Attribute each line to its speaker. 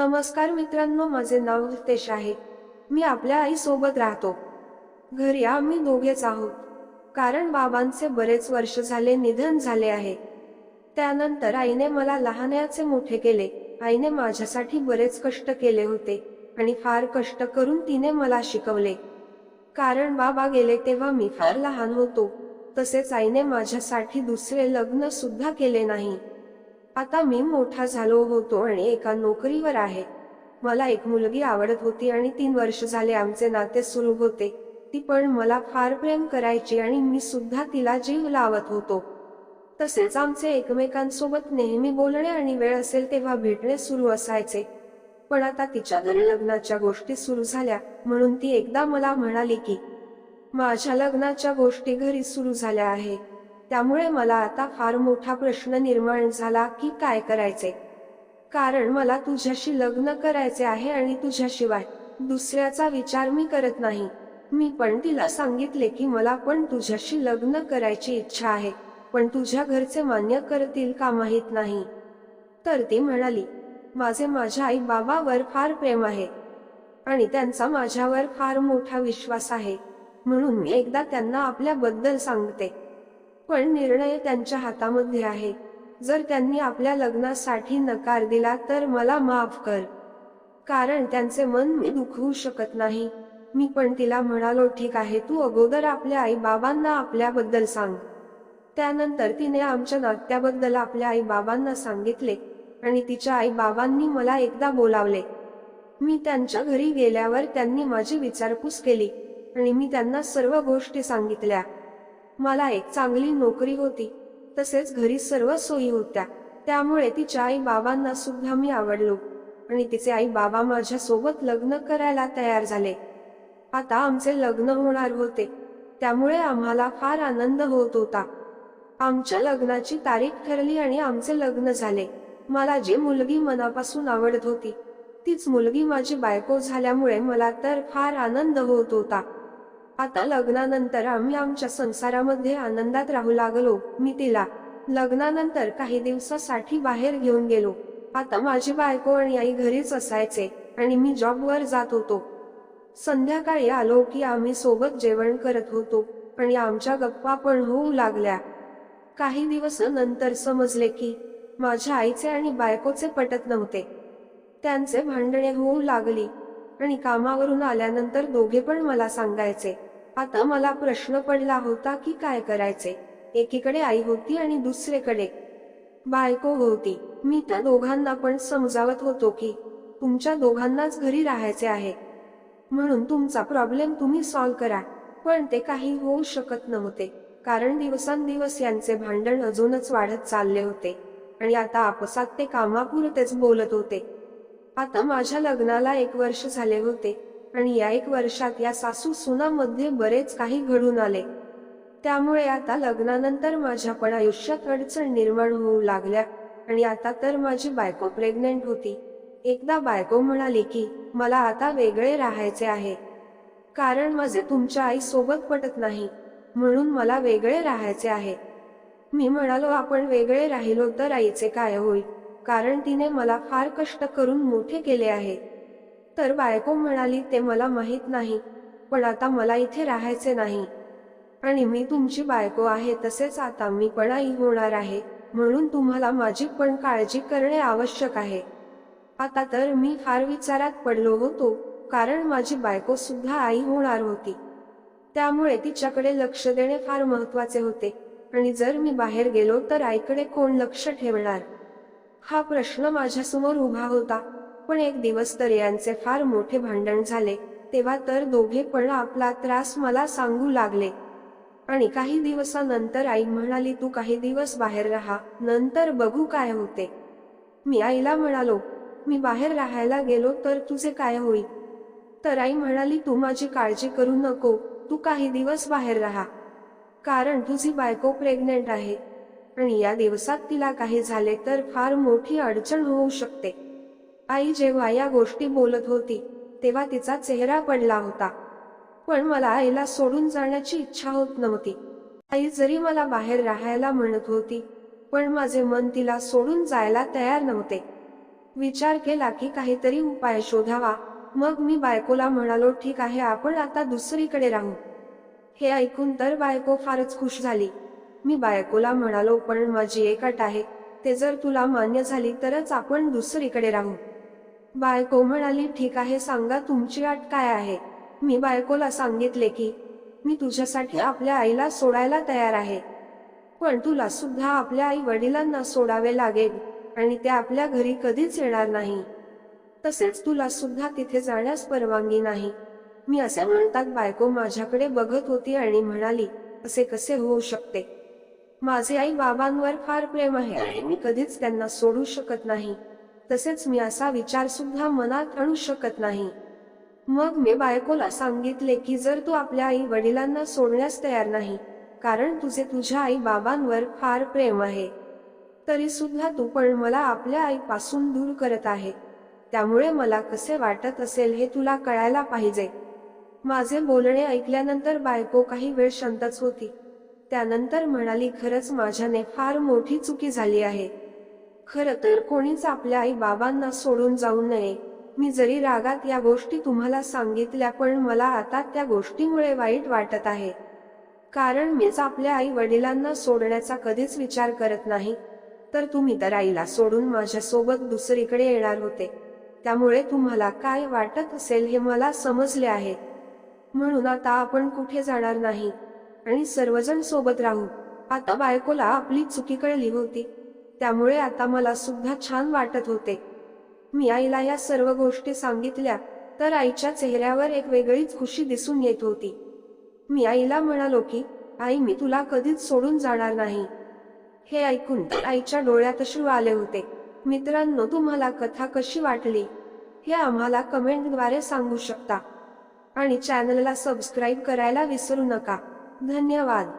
Speaker 1: नमस्कार मित्रांनो माझे नाव रितेश आहे. मी आपल्या आईसोबत राहतो. घरी आम्ही दोघेच आहोत. कारण बाबांचे बरेच वर्ष झाले निधन झाले आहे. त्यानंतर आईने मला लहानाचे मोठे केले. आईने माझ्यासाठी बरेच कष्ट केले होते आणि फार कष्ट करून तिने मला शिकवले. कारण बाबा गेले तेव्हा मी फार लहान होतो. तसेच आईने माझ्यासाठी दुसरे लग्न सुद्धा केले नाही. आता मी मोठा झालो होतो आणि एका नोकरीवर आहे. मला एक मुलगी आवडत होती आणि तीन वर्ष झाले आमचे नाते सुरू होते. ती पण मला फार प्रेम करायची आणि मी सुद्धा तिला जीव लावत होतो. तसेच आमचे एकमेकांसोबत नेहमी बोलणे आणि वेळ असेल तेव्हा भेटणे सुरू असायचे. पण आता तिच्या घरी लग्नाच्या गोष्टी सुरू झाल्या म्हणून ती एकदा मला म्हणाली की माझ्या लग्नाच्या गोष्टी घरी सुरू झाल्या आहे त्यामुळे मला आता फार मोठा प्रश्न निर्माण झाला की काय करायचे? कारण मला तुझ्याशी लग्न करायचे आहे आणि तुझ्याशिवाय दुसऱ्याचा विचार मी करत नाही. मी पण तिला सांगितले की मला पण तुझ्याशी लग्न करायची इच्छा आहे पण तुझ्या घरचे मान्य करतील का माहीत नाही? तर ती म्हणाली माझे माझ्या आई बाबावर फार प्रेम आहे आणि त्यांचा माझ्यावर फार मोठा विश्वास आहे. म्हणून मी एकदा त्यांना आपल्याबद्दल सांगते. पण निर्णय त्यांच्या हातामध्ये आहे. जर त्यांनी आपल्या लग्नासाठी नकार दिला तर मला माफ कर. कारण त्यांचे मन मी दुखवू शकत नाही. मी पण तिला म्हणालो ठीक आहे तू अगोदर आपल्या आई बाबांना आपल्याबद्दल सांग. त्यानंतर तिने आमच्या नात्याबद्दल आपल्या आई बाबांना सांगितले आणि तिच्या आई बाबांनी मला एकदा बोलावले. मी त्यांच्या घरी गेल्यावर त्यांनी माझी विचारपूस केली आणि मी त्यांना सर्व गोष्टी सांगितल्या. मला एक चांगली नोकरी होती. तसेच घरी सर्व सोयी होत्या. त्यामुळे तिच्या आई बाबांना सुद्धा मी आवडलो. आणि तिचे आई बाबा माझ्या सोबत लग्न करायला तयार झाले. आता आमचे लग्न होणार होते. त्यामुळे आम्हाला फार आनंद होत होता. आमच्या लग्नाची तारीख ठरली आणि आमचे लग्न झाले. मला जी मुलगी मनापासून आवडत होती तीच मुलगी माझी बायको झाल्यामुळे मला तर फार आनंद होत होता. आता लग्नानंतर आम्ही आमच्या संसारामध्ये आनंदात राहू लागलो. मी तिला लग्नानंतर काही दिवसासाठी बाहेर घेऊन गेलो. आता माझी बायको आणि आई घरीच असायचे आणि मी जॉबवर जात होतो. संध्याकाळी आलो की आम्ही सोबत जेवण करत होतो आणि आमच्या गप्पा पण होऊ लागल्या. काही दिवस नंतर समजले की माझ्या आईचे आणि बायकोचे पटत नव्हते. त्यांचे भांडणे होऊ लागली आणि कामावरून आल्यानंतर दोघे पण मला सांगायचे. आता मला प्रश्न पडला होता की काय करायचे? एकीकडे आई होती आणि दुसरीकडे बायको होती. मी त्या दोघांना पण समजावत होतो की तुमच्या दोघांनाच घरी राहायचे आहे. म्हणून तुमचा प्रॉब्लेम तुम्ही सॉल्व्ह करा. पण ते काही होऊ शकत नव्हते. कारण दिवसांदिवस यांचे भांडण अजूनच वाढत चालले होते. आणि आता आपसात ते कामापुरतेच बोलत होते. आता माझ्या लग्नाला एक वर्ष झाले होते. आणि या एक वर्षात या सासू सुनामध्ये बरेच काही घडून आले. त्यामुळे आता लग्नानंतर माझ्या पण आयुष्यात अडचण निर्माण होऊ लागल्या आणि आता तर माझी बायको प्रेग्नेंट होती. एकदा बायको म्हणाली की मला आता वेगळे राहायचे आहे. कारण माझे तुमच्या आई सोबत पटत नाही. म्हणून मला वेगळे राहायचे आहे. मी म्हणालो आपण वेगळे राहिलो तर आईचे काय होईल? कारण तिने मला फार कष्ट करून मोठे केले आहे. तर बायको म्हणाली ते मला माहीत नाही पण आता मला इथे राहायचे नाही. आणि मी तुमची बायको आहे तसेच आता मी पण आई होणार आहे म्हणून तुम्हाला माझी पण काळजी करणे आवश्यक आहे. आता तर मी फार विचारात पडलो होतो कारण माझी बायको सुद्धा आई होणार होती. त्यामुळे तिच्याकडे लक्ष देणे फार महत्त्वाचे होते. आणि जर मी बाहेर गेलो तर आईकडे कोण लक्ष ठेवणार? हा प्रश्न माझ्यासमोर उभा होता. पण एक दिवस तर यांचे फार मोठे भांडण झाले तेव्हा तर दोघे पण आपला त्रास मला सांगू लागले. आणि काही दिवसानंतर आई म्हणाली तू काही दिवस बाहेर राहा नंतर बघू काय होते. मी आईला म्हणालो मी बाहेर राहायला गेलो तर तुझे काय होईल? तर आई म्हणाली तू माझी काळजी करू नको तू काही दिवस बाहेर राहा. कारण तुझी बायको प्रेग्नेंट आहे. आणि या दिवसात तिला काही झाले तर फार मोठी अडचण होऊ शकते. आई जेव्हा या गोष्टी बोलत होती तेव्हा तिचा चेहरा पडला होता. पण मला आईला सोडून जाण्याची इच्छा होत नव्हती. आई जरी मला बाहेर राहायला म्हणत होती पण माझे मन तिला सोडून जायला तयार नव्हते. विचार केला की काहीतरी उपाय शोधावा मग मी बायकोला म्हणालो ठीक आहे आपण आता दुसरीकडे राहू. हे ऐकून तर बायको फारच खुश झाली. मी बायकोला म्हणालो पण माझी एक अट आहे ते जर तुला मान्य झाली तरच आपण दुसरीकडे राहू. बायको म्हणाली ठीक आहे सांगा तुमची अट काय आहे? मी बायकोला सांगितले की मी तुझ्यासाठी आपल्या आईला सोडायला तयार आहे. पण तुला सुद्धा आपल्या आई वडिलांना सोडावे लागेल आणि ते आपल्या घरी कधीच येणार नाही. तसेच तुला सुद्धा तिथे जाण्यास परवानगी नाही. मी असे म्हणतात बायको माझ्याकडे बघत होती आणि म्हणाली असे कसे होऊ शकते? माझे आई बाबांवर फार प्रेम आहे आणि मी कधीच त्यांना सोडू शकत नाही. तसेच मी असा विचार सुद्धा मनात आणू शकत नाही. मग मी बायकोला सांगितले की जर तू आपल्या आई वडिलांना सोडण्यास तयार नाही कारण तुझे तुझ्या आई बाबांवर फार प्रेम आहे. तरी सुद्धा तू पण मला आपल्या आईपासून दूर करत आहे. त्यामुळे मला कसे वाटत असेल हे तुला कळायला पाहिजे. माझे बोलणे ऐकल्यानंतर बायको काही वेळ शांतच होती. त्यानंतर म्हणाली खरंच माझ्याने फार मोठी चुकी झाली आहे. खर तर कोणीच आपल्या आई बाबांना सोडून जाऊ नये. मी जरी रागात या गोष्टी तुम्हाला सांगितल्या पण मला आता त्या गोष्टीमुळे वाईट वाटत आहे. कारण मीच आपल्या आई वडिलांना सोडण्याचा कधीच विचार करत नाही. तर तुम्ही तर आईला सोडून माझ्यासोबत दुसरीकडे येणार होते. त्यामुळे तुम्हाला काय वाटत असेल हे मला समजले आहे. म्हणून आता आपण कुठे जाणार नाही? आणि सर्वजण सोबत राहू. आता बायकोला आपली चुकी कळली होती. त्यामुळे आता मला सुद्धा छान वाटत होते. मी आईला या सर्व गोष्टी सांगितल्या तर आईच्या चेहऱ्यावर एक वेगळीच खुशी दिसून येत होती. मी आईला म्हणालो की आई मी तुला कधीच सोडून जाणार नाही. हे ऐकून आईच्या डोळ्यात अश्रू आले होते. मित्रांनो तुम्हाला कथा कशी वाटली? हे आम्हाला कमेंटद्वारे सांगू शकता. आणि चॅनलला सबस्क्राईब करायला विसरू नका. धन्यवाद.